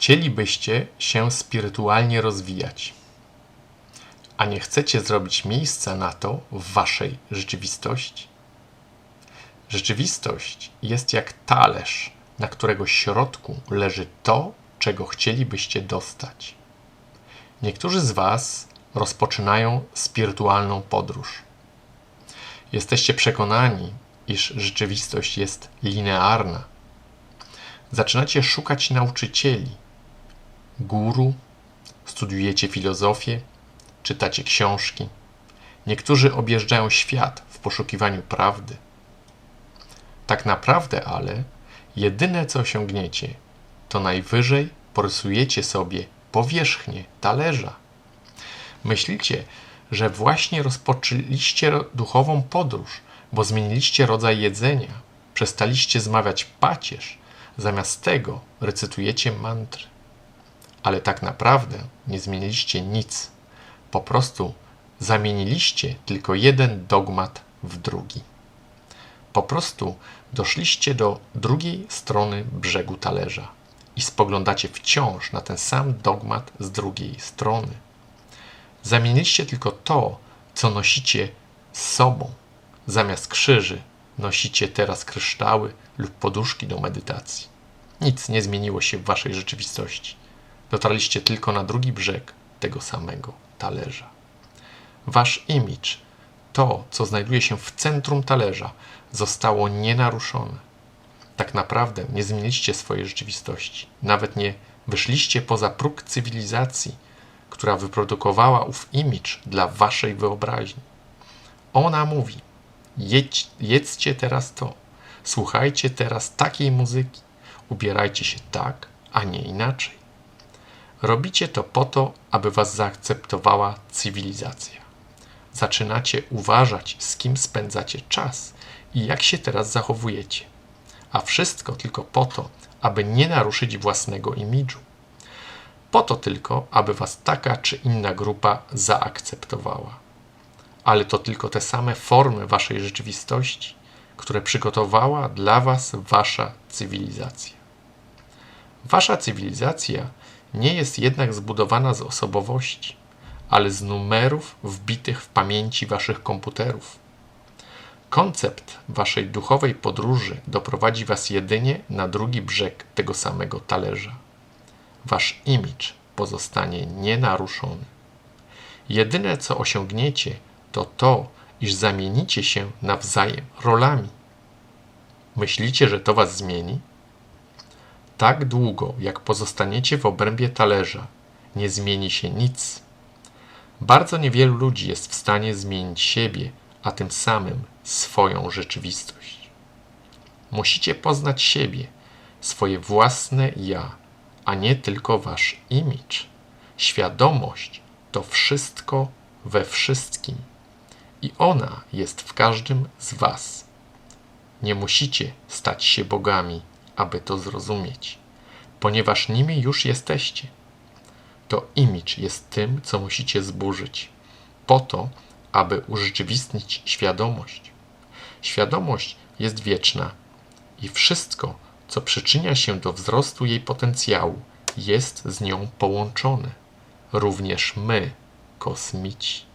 Chcielibyście się spirytualnie rozwijać, a nie chcecie zrobić miejsca na to w waszej rzeczywistości? Rzeczywistość jest jak talerz, na którego środku leży to, czego chcielibyście dostać. Niektórzy z Was rozpoczynają spirytualną podróż. Jesteście przekonani, iż rzeczywistość jest linearna. Zaczynacie szukać nauczycieli, guru, studiujecie filozofię, czytacie książki. Niektórzy objeżdżają świat w poszukiwaniu prawdy. Tak naprawdę, ale jedyne co osiągniecie, to najwyżej porysujecie sobie powierzchnię talerza. Myślicie, że właśnie rozpoczęliście duchową podróż, bo zmieniliście rodzaj jedzenia, przestaliście zmawiać pacierz, zamiast tego recytujecie mantry. Ale tak naprawdę nie zmieniliście nic. Po prostu zamieniliście tylko jeden dogmat w drugi. Po prostu doszliście do drugiej strony brzegu talerza i spoglądacie wciąż na ten sam dogmat z drugiej strony. Zamieniliście tylko to, co nosicie z sobą. Zamiast krzyży nosicie teraz kryształy lub poduszki do medytacji. Nic nie zmieniło się w waszej rzeczywistości. Dotarliście tylko na drugi brzeg tego samego talerza. Wasz imidż, to, co znajduje się w centrum talerza, zostało nienaruszone. Tak naprawdę nie zmieniliście swojej rzeczywistości. Nawet nie wyszliście poza próg cywilizacji, która wyprodukowała ów imidż dla waszej wyobraźni. Ona mówi: jedź, jedzcie teraz to, słuchajcie teraz takiej muzyki, ubierajcie się tak, a nie inaczej. Robicie to po to, aby was zaakceptowała cywilizacja. Zaczynacie uważać, z kim spędzacie czas i jak się teraz zachowujecie. A wszystko tylko po to, aby nie naruszyć własnego imidżu. Po to tylko, aby was taka czy inna grupa zaakceptowała. Ale to tylko te same formy waszej rzeczywistości, które przygotowała dla was wasza cywilizacja. Wasza cywilizacja nie jest jednak zbudowana z osobowości, ale z numerów wbitych w pamięci waszych komputerów. Koncept waszej duchowej podróży doprowadzi was jedynie na drugi brzeg tego samego talerza. Wasz imidż pozostanie nienaruszony. Jedyne co osiągniecie, to to, iż zamienicie się nawzajem rolami. Myślicie, że to was zmieni? Tak długo, jak pozostaniecie w obrębie talerza, nie zmieni się nic. Bardzo niewielu ludzi jest w stanie zmienić siebie, a tym samym swoją rzeczywistość. Musicie poznać siebie, swoje własne ja, a nie tylko wasz imidż. Świadomość to wszystko we wszystkim i ona jest w każdym z was. Nie musicie stać się bogami, aby to zrozumieć, ponieważ nimi już jesteście. To imidż jest tym, co musicie zburzyć, po to, aby urzeczywistnić świadomość. Świadomość jest wieczna i wszystko, co przyczynia się do wzrostu jej potencjału, jest z nią połączone. Również my, kosmici.